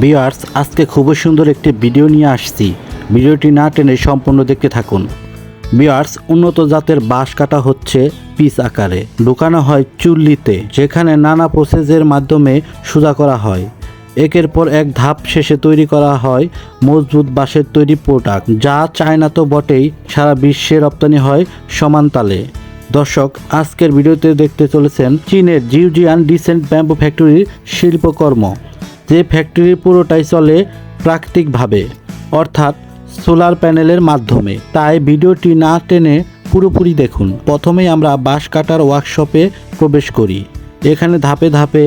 বিয়ার্স আজকে খুবই সুন্দর একটি ভিডিও নিয়ে আসছি। ভিডিওটি না টেনে সম্পূর্ণ দেখতে থাকুন। বিয়ার্স উন্নত জাতের বাঁশ কাটা হচ্ছে পিস আকারে। ঢুকানো হয় চুল্লিতে, যেখানে নানা প্রসেসের মাধ্যমে সোজা করা হয়। একের পর এক ধাপ শেষে তৈরি করা হয় মজবুত বাঁশের তৈরি প্রোডাক্ট যা চায়না তো বটেই, সারা বিশ্বে রপ্তানি হয় সমান তালে। দর্শক, আজকের ভিডিওতে দেখতে চলেছেন চীনের জিউজিয়ান ডিসেন্ট ব্যাম্বু ফ্যাক্টরির শিল্পকর্ম। যে ফ্যাক্টরি পুরোটাই চলে প্রাকৃতিকভাবে, অর্থাৎ সোলার প্যানেলের মাধ্যমে। তাই ভিডিওটি না টেনে পুরোপুরি দেখুন। প্রথমেই আমরা বাঁশ কাটার ওয়ার্কশপে প্রবেশ করি। এখানে ধাপে ধাপে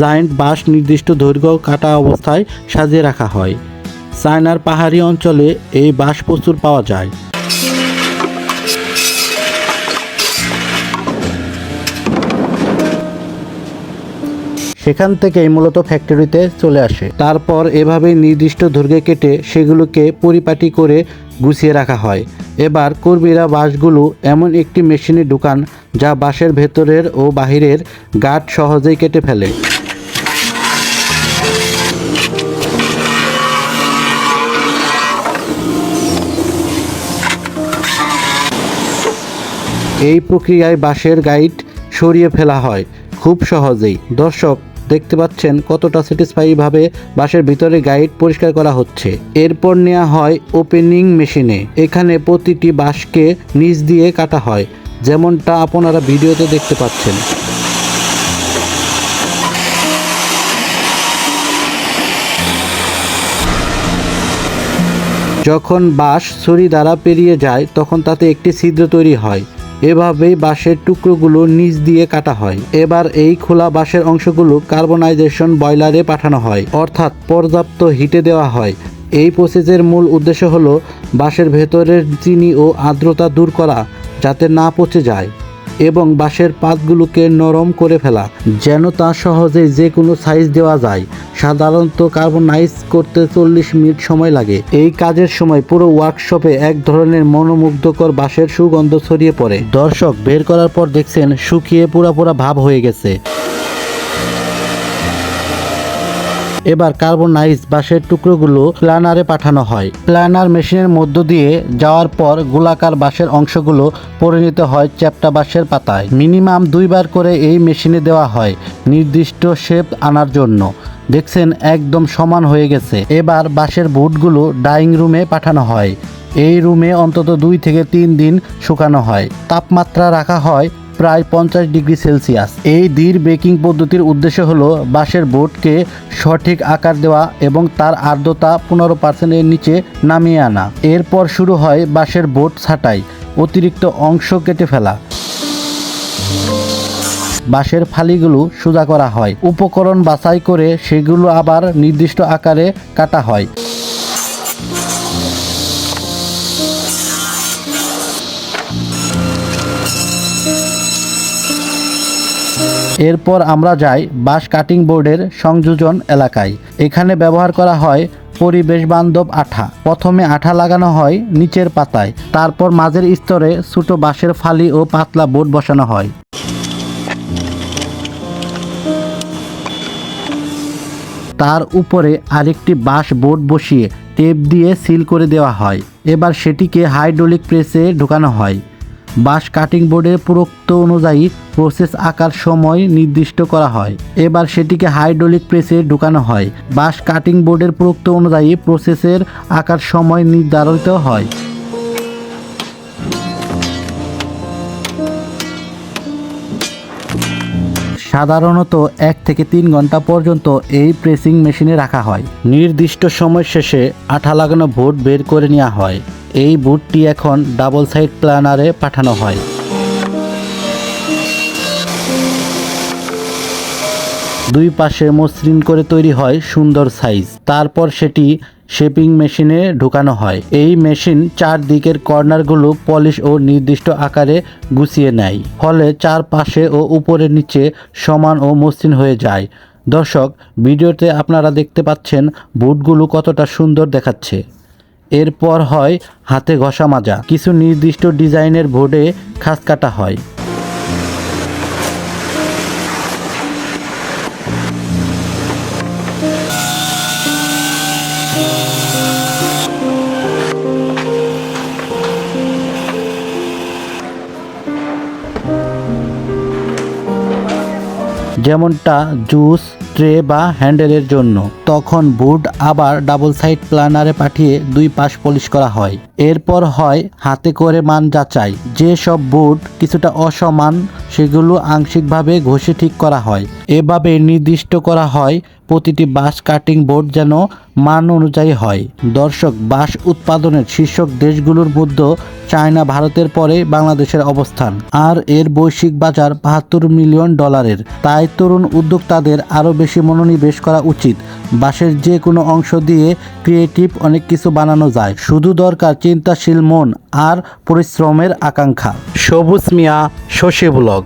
জায়েন্ট বাঁশ নির্দিষ্ট দৈর্ঘ্য কাটা অবস্থায় সাজিয়ে রাখা হয়। চায়নার পাহাড়ি অঞ্চলে এই বাঁশ প্রচুর পাওয়া যায়। সেখান থেকেই মূলত ফ্যাক্টরিতে চলে আসে। তারপর এভাবেই নির্দিষ্ট দৈর্ঘ্যে কেটে সেগুলোকে পরিপাটি করে গুছিয়ে রাখা হয়। এবার কর্মীরা বাঁশগুলো এমন একটি মেশিনে ঢুকান যা বাঁশের ভেতরের ও বাহিরের গাঁট সহজেই কেটে ফেলে। এই প্রক্রিয়ায় বাঁশের গাইড সরিয়ে ফেলা হয়। খুব সহজেই। দর্শক দেখতে পাচ্ছেন কতটা স্যাটিসফাইভাবে বাঁশের ভিতরে গাইড পরিষ্কার করা হচ্ছে। এরপর নেওয়া হয় ওপেনিং মেশিনে। এখানে প্রতিটি বাঁশকে নিচ দিয়ে কাটা হয়, যেমনটা আপনারা ভিডিওতে দেখতে পাচ্ছেন। যখন বাঁশ ছড়ি দ্বারা পেরিয়ে যায়, তখন তাতে একটি ছিদ্র তৈরি হয়। এভাবেই বাঁশের টুকরোগুলো নিচ দিয়ে কাটা হয়। এবার এই খোলা বাঁশের অংশগুলো কার্বনাইজেশন বয়লারে পাঠানো হয়, অর্থাৎ পর্যাপ্ত হিটে দেওয়া হয়। এই প্রসেসের মূল উদ্দেশ্য হলো বাঁশের ভেতরের চিনি ও আর্দ্রতা দূর করা, যাতে না পচে যায়। এবং বাঁশের পাতগুলোকে নরম করে ফেলা, যেন তা সহজে যে কোনো সাইজ দেওয়া যায়। সাধারণত কার্বনাইজ করতে চল্লিশ মিনিট সময় লাগে। এই কাজের সময় পুরো ওয়ার্কশপে এক ধরনের মনোমুগ্ধকর বাঁশের সুগন্ধ ছড়িয়ে পড়ে। দর্শক, বের করার পর দেখছেন শুকিয়ে পুরা পুরা ভাব হয়ে গেছে। এবার কার্বনাইজ বাঁশের টুকরোগুলো প্ল্যানারে পাঠানো হয়। প্ল্যানার মেশিনের মধ্য দিয়ে যাওয়ার পর গোলাকার বাঁশের অংশগুলো পরিণত হয় চ্যাপ্টা বাঁশের পাতায়। মিনিমাম দুইবার করে এই মেশিনে দেওয়া হয় নির্দিষ্ট শেপ আনার জন্য। দেখছেন, একদম সমান হয়ে গেছে। এবার বাঁশের বুটগুলো ডাইং রুমে পাঠানো হয়। এই রুমে অন্তত দুই থেকে তিন দিন শুকানো হয়। তাপমাত্রা রাখা হয় প্রায় পঞ্চাশ ডিগ্রি সেলসিয়াস। এই ধীর বেকিং পদ্ধতির উদ্দেশ্য হলো বাঁশের বোর্ডকে সঠিক আকার দেওয়া এবং তার আর্দ্রতা পনেরো পার্সেন্টের নিচে নামিয়ে আনা। এরপর শুরু হয় বাঁশের বোর্ড ছাঁটাই, অতিরিক্ত অংশ কেটে ফেলা। বাঁশের ফালিগুলো সোজা করা হয়। উপকরণ বাছাই করে সেগুলো আবার নির্দিষ্ট আকারে কাটা হয়। এরপর আমরা যাই বাঁশ কাটিং বোর্ডের সংযোজন এলাকায়। এখানে ব্যবহার করা হয় পরিবেশ বান্ধব আঠা। প্রথমে আঠা লাগানো হয় নিচের পাতায়। তারপর মাঝের স্তরে ছোট বাঁশের ফালি ও পাতলা বোর্ড বসানো হয়। তার উপরে আরেকটি বাঁশ বোর্ড বসিয়ে টেপ দিয়ে সিল করে দেওয়া হয়। এবার সেটিকে হাইড্রোলিক প্রেসে ঢোকানো হয়। বাঁশ কাটিং বোর্ডের পুরোক্ত অনুযায়ী প্রসেস আকার সময় নির্দিষ্ট করা হয়। এবার সেটিকে হাইড্রোলিক প্রেসে ঢুকানো হয়। বাঁশ কাটিং বোর্ডের পুরোক্ত অনুযায়ী প্রসেসের আকার সময় নির্ধারিত হয়। সাধারণত এক থেকে তিন ঘণ্টা পর্যন্ত এই প্রেসিং মেশিনে রাখা হয়। নির্দিষ্ট সময় শেষে আঠা লাগানো ভোট বের করে নেওয়া হয়। এই বোর্ডটি এখন ডাবল সাইড প্ল্যানারে পাঠানো হয়। দুই পাশে মসৃণ করে তৈরি হয় সুন্দর সাইজ। তারপর সেটি শেপিং মেশিনে ঢুকানো হয়। এই মেশিন চারদিকের কর্নারগুলো পলিশ ও নির্দিষ্ট আকারে গুছিয়ে নেয়। ফলে চারপাশে ও উপরে নিচে সমান ও মসৃণ হয়ে যায়। দর্শক, ভিডিওতে আপনারা দেখতে পাচ্ছেন বুটগুলো কতটা সুন্দর দেখাচ্ছে। এরপর হয় হাতে ঘষা মাজা। কিছু নির্দিষ্ট ডিজাইনের বোর্ডে খাস কাটা হয়। যেমনটা জুস ট্রে বা হ্যান্ডেলের জন্য। তখন বুট আবার ডাবল সাইড প্ল্যানারে পাঠিয়ে দুই পাশ পলিশ করা হয়। এরপর হয় হাতে করে মান যাচাই। যে সব বুট কিছুটা অসমান, সেগুলো আংশিকভাবে ঘষে ঠিক করা হয়। এভাবে নির্দিষ্ট করা হয় প্রতিটি বাঁশ কাটিং বোর্ড যেন মান অনুযায়ী হয়। দর্শক, বাঁশ উৎপাদনের শীর্ষক দেশগুলোর মধ্যে চায়না ভারতের পরে বাংলাদেশের অবস্থান। আর এর বৈশ্বিক বাজার বাহাত্তর মিলিয়ন ডলারের। তাই তরুণ উদ্যোক্তাদের আরও বেশি মনোনিবেশ করা উচিত। বাঁশের যে কোনো অংশ দিয়ে ক্রিয়েটিভ অনেক কিছু বানানো যায়। শুধু দরকার চিন্তাশীল মন আর পরিশ্রমের আকাঙ্ক্ষা। সবুজ মিয়া, শশী ব্লগ।